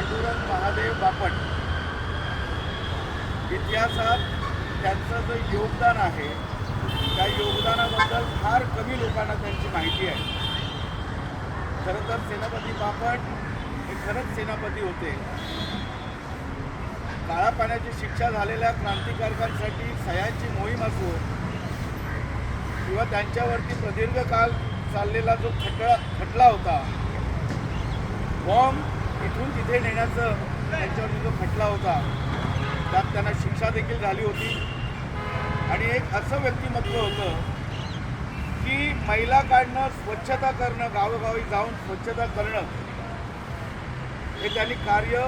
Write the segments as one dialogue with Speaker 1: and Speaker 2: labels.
Speaker 1: पांडुरंग महादेव बापट. इतिहासात त्यांचं जे योगदान आहे त्या योगदानाबद्दल फार कमी लोकांना त्यांची माहिती आहे. खरं तर सेनापती बापट हे खरंच सेनापती होते. काळा पाण्याची शिक्षा झालेल्या क्रांतिकारकांसाठी सह्यांची मोहीम असो किंवा त्यांच्यावरती प्रदीर्घ काळ चाललेला जो खटला खटला होता बॉम्ब इथून तिथे नेण्याचं त्यांच्यावरती जो खटला होता. त्यात त्यांना शिक्षा देखील झाली होती. आणि एक असं व्यक्तिमत्व होतं की महिला काढणं स्वच्छता करणं गावोगावी जाऊन स्वच्छता करणं हे त्यांनी कार्य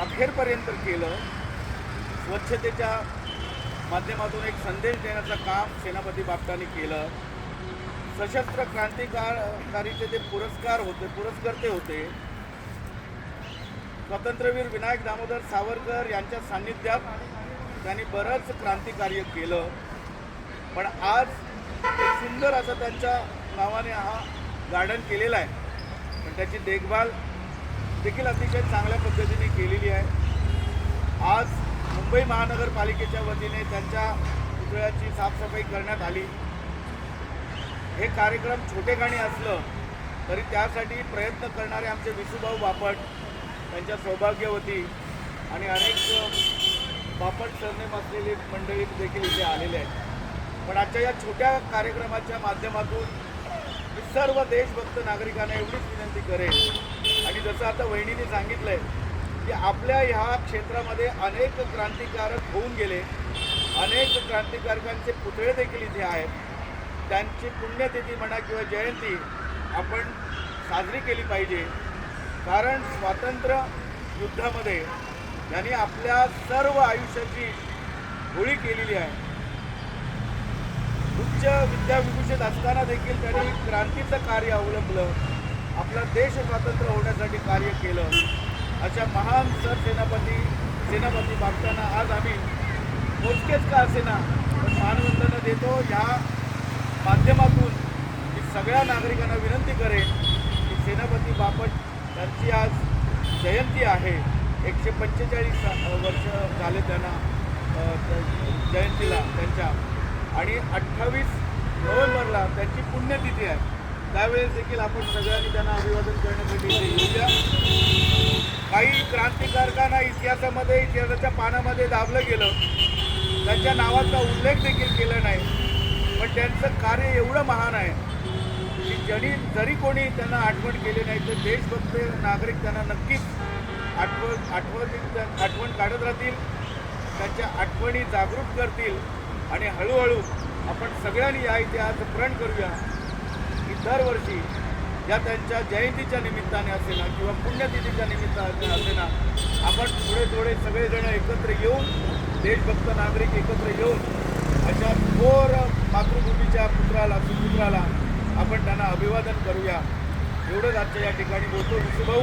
Speaker 1: अखेरपर्यंत केलं. स्वच्छतेच्या माध्यमातून एक संदेश देण्याचं काम सेनापती बापटांनी केलं. सशस्त्र क्रांतिकारीचे ते पुरस्कार होते पुरस्कर्ते होते. स्वातंत्र्यवीर विनायक दामोदर सावरकर यांच्या सान्निध्यात त्यांनी बरंच क्रांतिकार्य केलं. पण आज एक सुंदर असं त्यांच्या नावाने हा गार्डन केलेला आहे. पण त्याची देखभाल देखील अतिशय चांगल्या पद्धतीने केलेली आहे. आज मुंबई महानगरपालिकेच्या वतीने त्यांच्या पुतळ्याची साफसफाई करण्यात आली. हे कार्यक्रम छोटेखानी असलं तरी त्यासाठी प्रयत्न करणारे आमचे विसुभाऊ बापट त्यांच्या सौभाग्यवती आणि अनेक बापट सरनेम असलेली मंडळी देखील इथे आलेले आहेत. पण आजच्या या छोट्या कार्यक्रमाच्या माध्यमातून मी सर्व देशभक्त नागरिकांना एवढीच विनंती करेन. आणि जसं आता वहिनीने सांगितलंय की आपल्या ह्या क्षेत्रामध्ये अनेक क्रांतिकारक होऊन गेले. अनेक क्रांतिकारकांचे पुतळे देखील इथे आहेत. त्यांची पुण्यतिथी म्हणा किंवा जयंती आपण साजरी केली पाहिजे. कारण स्वातंत्र्य युद्धामध्ये त्यांनी आपल्या सर्व आयुष्याची होळी केलेली आहे. उच्च विद्याविभूषित असताना देखील त्यांनी क्रांतीचं कार्य अवलंबलं आपला देश स्वातंत्र्य होण्यासाठी कार्य केलं. अशा महान सरसेनापती सेनापती बाबताना आज आम्ही मोजकेच का असेना पण मानवंदना देतो या माध्यमातून मी सगळ्या नागरिकांना विनंती करेन की सेनापती बापट त्यांची आज जयंती आहे. एकशे पंचेचाळीस वर्ष झाले त्यांना जयंतीला त्यांच्या. आणि अठ्ठावीस नोव्हेंबरला त्यांची पुण्यतिथी आहे. त्यावेळेस देखील आपण सगळ्यांनी त्यांना अभिवादन करण्यासाठी येऊया. काही क्रांतिकारकांना इतिहासामध्ये इतिहासाच्या पानामध्ये दाबलं गेलं. त्यांच्या नावाचा उल्लेख देखील केला नाही. पण त्यांचं कार्य एवढं महान आहे. जरी जरी कोणी त्यांना आठवण केली नाही तर देशभक्त नागरिक त्यांना नक्कीच आठवण आठवण आठवण काढत राहतील. त्यांच्या आठवणी जागृत करतील. आणि हळूहळू आपण सगळ्यांनी या इतिहास प्रण करूया की दरवर्षी या त्यांच्या जयंतीच्या निमित्ताने असेना किंवा पुण्यतिथीच्या निमित्ताने असेना आपण थोडे थोडे सगळेजण एकत्र येऊन देशभक्त नागरिक एकत्र येऊन अशा थोर मातृभूमीच्या पुत्राला सुपुत्राला आपण त्यांना अभिवादन करूया. एवढंच आजच्या या ठिकाणी बोलतो. विशुभाऊ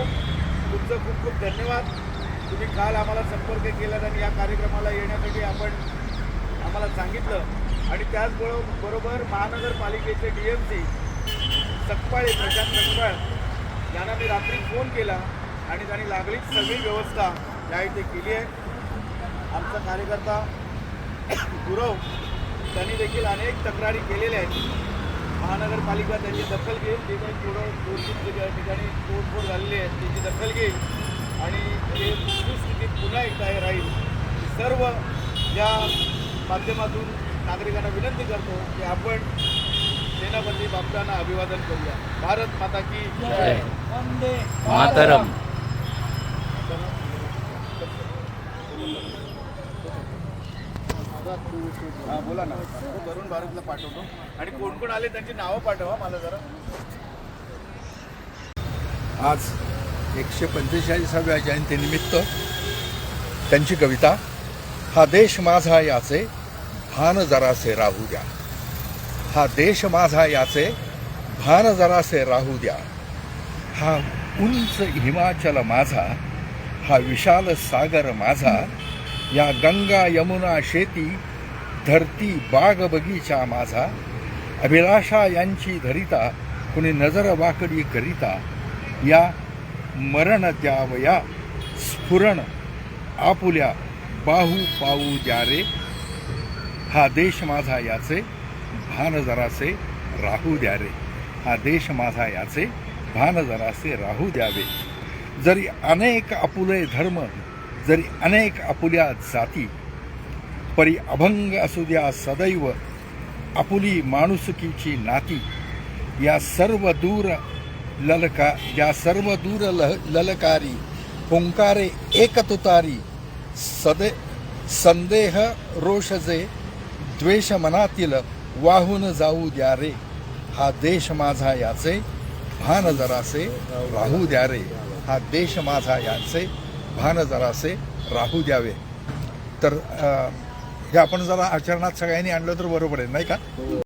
Speaker 1: तुमचं खूप खूप धन्यवाद. तुम्ही काल आम्हाला संपर्क केला आणि या कार्यक्रमाला येण्यासाठी आपण आम्हाला सांगितलं. आणि त्याचबरोबर बरोबर महानगरपालिकेचे D M C Sakpale Prashant Sakpal यांना मी रात्री फोन केला आणि त्यांनी लागलीच सगळी व्यवस्था या इथे केली आहे. आमचा कार्यकर्ता गुरव त्यांनी देखील अनेक तक्रारी केलेल्या आहेत. महानगरपालिका त्याची दखल घेईल. जे काही थोडं दोन तीन ठिका- ठिकाणी तोडफोड झालेली आहे. त्याची दखल घेईल. आणि हे सुस्थितीत पुन्हा एकदा हे राहील. सर्व या माध्यमातून नागरिकांना विनंती करतो की आपण सेनापती बापटांना अभिवादन करूया. भारत माता की
Speaker 2: जय. मातरम.
Speaker 1: हा बोला ना. तो वरुण भारतला पाठवतो. आणि कोण कोण आले त्यांची नावं पाठवा मला जरा.
Speaker 3: आज एकशे पंचेचाळीसाव्या जयंतीनिमित्त त्यांची कविता हा देश माझा याचे भान जरासे राहू द्या. हा देश माझा याचे भान जरासे राहू द्या. हा उंच हिमाचल माझा हा विशाल सागर माझा या गंगा यमुना शेती धरती बाग बगीचा माझा. अभिलाषा यांची धरिता कुणी नजर वाकडी करिता या मरण द्यावया स्फुरण आपुल्या बाहू पाऊ द्या रे हा देश माझा याचे भान जरासे राहू द्या रे हा देश माझा याचे भान जरासे राहू द्यावे. जरी अनेक आपुले धर्म जरी अनेक आपुल्या जाती परी अभंग असू द्या सदैव आपुली माणुसकीची नाती या सर्व दूर ललका या सर्व दूर ल ललकारी हुंकारे एकतुतारी सदे संदेह रोषजे द्वेष मनातील वाहून जाऊ द्या रे. हा देश माझा याचे भान जरासे राहू द्या रे. हा देश माझा याचे भान जरासे राहू द्यावे. तर हे आपण जरा आचरणात सगळ्यांनी आणलं तर बरोबर आहे नाही का?